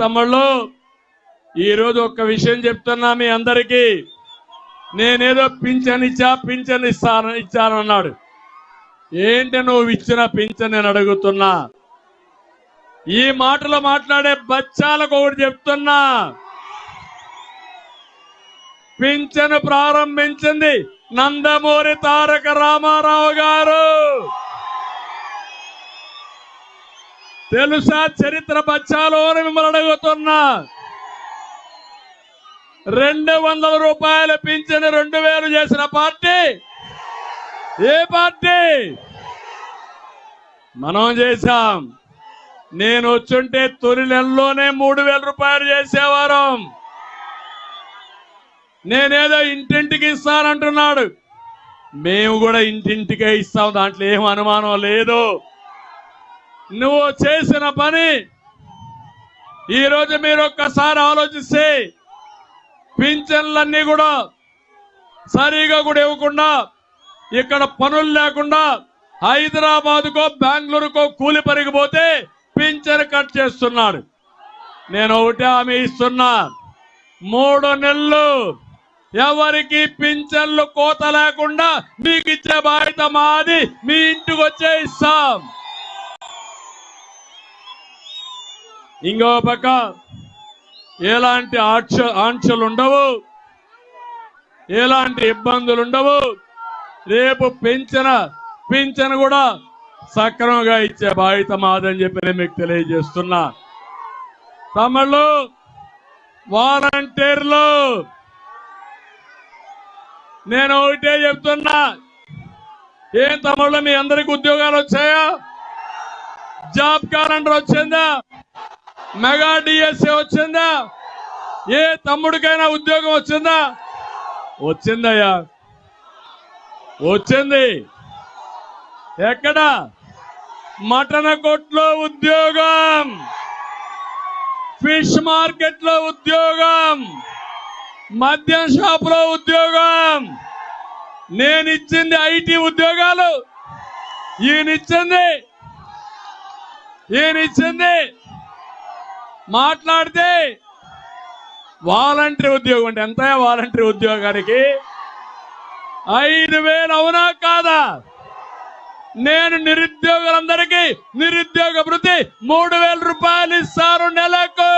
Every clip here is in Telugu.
తమ్ముళ్ళు ఈరోజు ఒక్క విషయం చెప్తున్నా మీ అందరికీ. నేనేదో పింఛన్ ఇచ్చా పింఛన్ ఇస్తాను ఇచ్చానన్నాడు. ఏంటి నువ్వు ఇచ్చిన పింఛన్ నేను అడుగుతున్నా? ఈ మాటలు మాట్లాడే బచ్చాలకు ఒకటి చెప్తున్నా. పింఛను ప్రారంభించింది నందమూరి తారక రామారావు గారు. తెలుసా? చరిత్ర బచ్చాలో మిమ్మల్ని అడుగుతున్నా. రెండు వందల రూపాయల పింఛను రెండు వేలు చేసిన పార్టీ? ఏ పార్టీ? మనం చేశాం. నేను వచ్చుంటే తొలి నెలలోనే మూడు వేల రూపాయలు చేసేవారు. నేనేదో ఇంటింటికి ఇస్తానంటున్నాడు. మేము కూడా ఇంటింటికే ఇస్తాం. దాంట్లో ఏం అనుమానం లేదు. నువ్వు చేసిన పని ఈరోజు మీరు ఒక్కసారి ఆలోచిస్తే పింఛన్లన్నీ కూడా సరిగా కూడా ఇవ్వకుండా ఇక్కడ పనులు లేకుండా హైదరాబాద్కో బెంగళూరుకో కూలి పరిగిపోతే పింఛన్ కట్ చేస్తున్నాడు నేను ఒకటే హామీ ఇస్తున్నా. మూడు నెలలు ఎవరికి పింఛన్లు కోత లేకుండా మీకు ఇచ్చే బాధ్యత మాది మీ ఇంటికి వచ్చే ఇస్తాం. ఇంకో పక్క ఎలాంటి ఆంక్ష ఆంక్షలు ఉండవు ఎలాంటి ఇబ్బందులు ఉండవు రేపు పెంచిన పింఛన్ కూడా సక్రమంగా ఇచ్చే బాధ్యత మాదని చెప్పి నేను మీకు తెలియజేస్తున్నా. తమిళ్ళు వాలంటీర్లు నేను ఒకటే చెప్తున్నా. ఏం తమిళ్ళు మీ అందరికి ఉద్యోగాలు వచ్చాయా? జాబ్ క్యాలెండర్ వచ్చిందా? మెగా డిఎస్ఏ వచ్చిందా? ఏ తమ్ముడికైనా ఉద్యోగం వచ్చిందా? వచ్చిందయ్యా. వచ్చింది. ఎక్కడ? మటన కొట్లో ఉద్యోగం. ఫిష్ మార్కెట్లో ఉద్యోగం. మద్యం షాప్లో ఉద్యోగం. నేను ఇచ్చింది ఐటీ ఉద్యోగాలు. ఈయనిచ్చింది ఈయనిచ్చింది మాట్లాడితే వాలంటరీ ఉద్యోగం అంటే ఎంత వాలంటరీ ఉద్యోగానికి? ఐదు వేలు అవునా కాదా? నేను నిరుద్యోగులందరికీ నిరుద్యోగ వృత్తి మూడు వేల రూపాయలు ఇస్తారు నెలకు.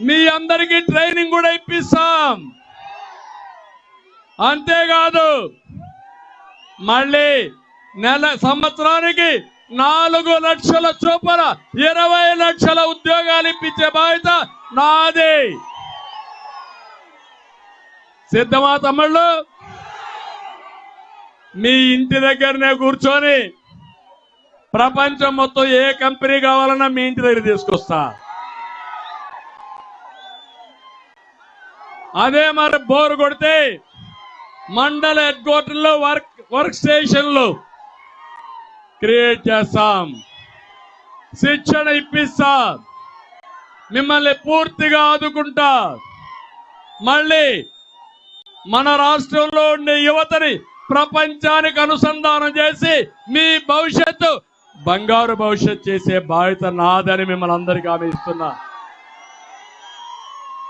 మీ అందరికీ ట్రైనింగ్ కూడా ఇప్పిస్తాం. అంతేకాదు మళ్ళీ నెల సంవత్సరానికి నాలుగు లక్షల చొప్పున ఇరవై లక్షల ఉద్యోగాలు ఇప్పించే బాధ్యత నాది. సిద్ధమా తమ్ముళ్ళు? మీ ఇంటి దగ్గరనే కూర్చొని ప్రపంచం మొత్తం ఏ కంపెనీ కావాలన్నా మీ ఇంటి దగ్గర తీసుకొస్తా. అదే మరి బోరు కొడితే మండల హెడ్ క్వార్టర్లో వర్క్ వర్క్ స్టేషన్లు క్రియేట్ చేస్తాం. శిక్షణ ఇప్పిస్తా. మిమ్మల్ని పూర్తిగా ఆదుకుంటా. మళ్ళీ మన రాష్ట్రంలో ఉండే యువతని ప్రపంచానికి అనుసంధానం చేసి మీ భవిష్యత్తు బంగారు భవిష్యత్ చేసే బాధ్యత నాదని మిమ్మల్ని అందరికీ ఆమె ఇస్తున్నా.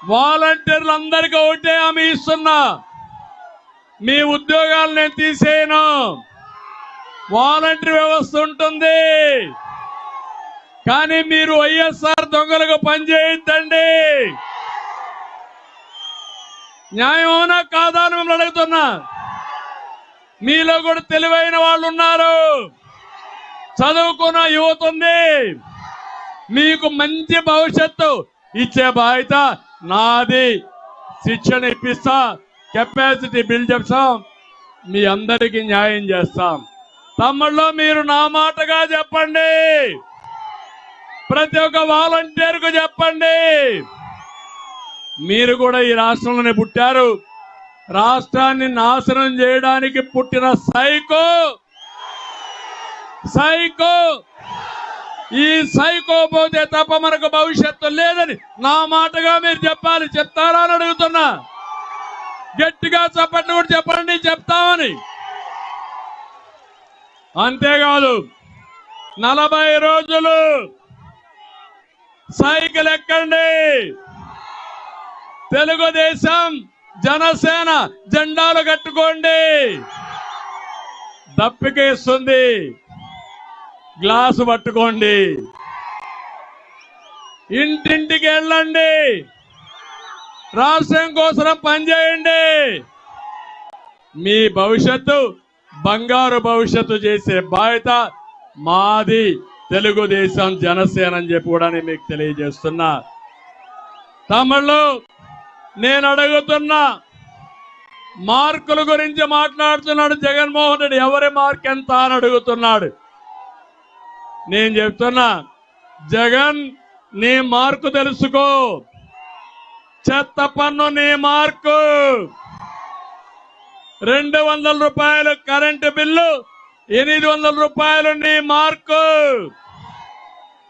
వాలంటీర్లు అందరికీ ఒకటే ఆమె ఇస్తున్నా. మీ ఉద్యోగాలు నేను తీసేయను. వాలంటరీ వ్యవస్థ ఉంటుంది. కానీ మీరు వైఎస్ఆర్ దొంగలకు పనిచేయొద్దండి. న్యాయం కాదా అని మిమ్మల్ని అడుగుతున్నా. మీలో కూడా తెలివైన వాళ్ళు ఉన్నారు. చదువుకున్న యువత ఉంది. మీకు మంచి భవిష్యత్తు ఇచ్చే బాధ్యత నాది. శిక్షణ ఇప్పిస్తా. కెపాసిటీ బిల్డ్ చేస్తాం. మీ అందరికీ న్యాయం చేస్తాం. తమ్ముళ్ళు మీరు నా మాటగా చెప్పండి. ప్రతి ఒక్క వాలంటీర్కు చెప్పండి. మీరు కూడా ఈ రాష్ట్రంలోనే పుట్టారు. రాష్ట్రాన్ని నాశనం చేయడానికి పుట్టిన సైకో. సైకో. ఈ సైకో పోతే తప్ప మనకు భవిష్యత్తు లేదని నా మాటగా మీరు చెప్పాలి చెప్తారా అని అడుగుతున్నా. గట్టిగా చెప్పండి అంతేకాదు నలభై రోజులు సైకిల్ ఎక్కండి. తెలుగుదేశం జనసేన జెండాలు కట్టుకోండి. దప్పికేస్తుంది. గ్లాసు పట్టుకోండి. ఇంటింటికి వెళ్ళండి. రాష్ట్రం కోసం పనిచేయండి. మీ భవిష్యత్తు బంగారు భవిష్యత్తు చేసే బాధ్యత మాది తెలుగుదేశం జనసేన అని చెప్పి కూడా నేను మీకు తెలియజేస్తున్నా. తమిళ్ళు నేను అడుగుతున్నా మార్కుల గురించి మాట్లాడుతున్నాడు జగన్మోహన్ రెడ్డి. ఎవరి మార్క్ ఎంత అని అడుగుతున్నాడు? నేను చెప్తున్నా జగన్ నీ మార్కు తెలుసుకో. చెత్త పన్ను నీ మార్కు. రెండు వందల రూపాయలు కరెంటు బిల్లు ఎనిమిది వందల రూపాయలు నీ మార్కు.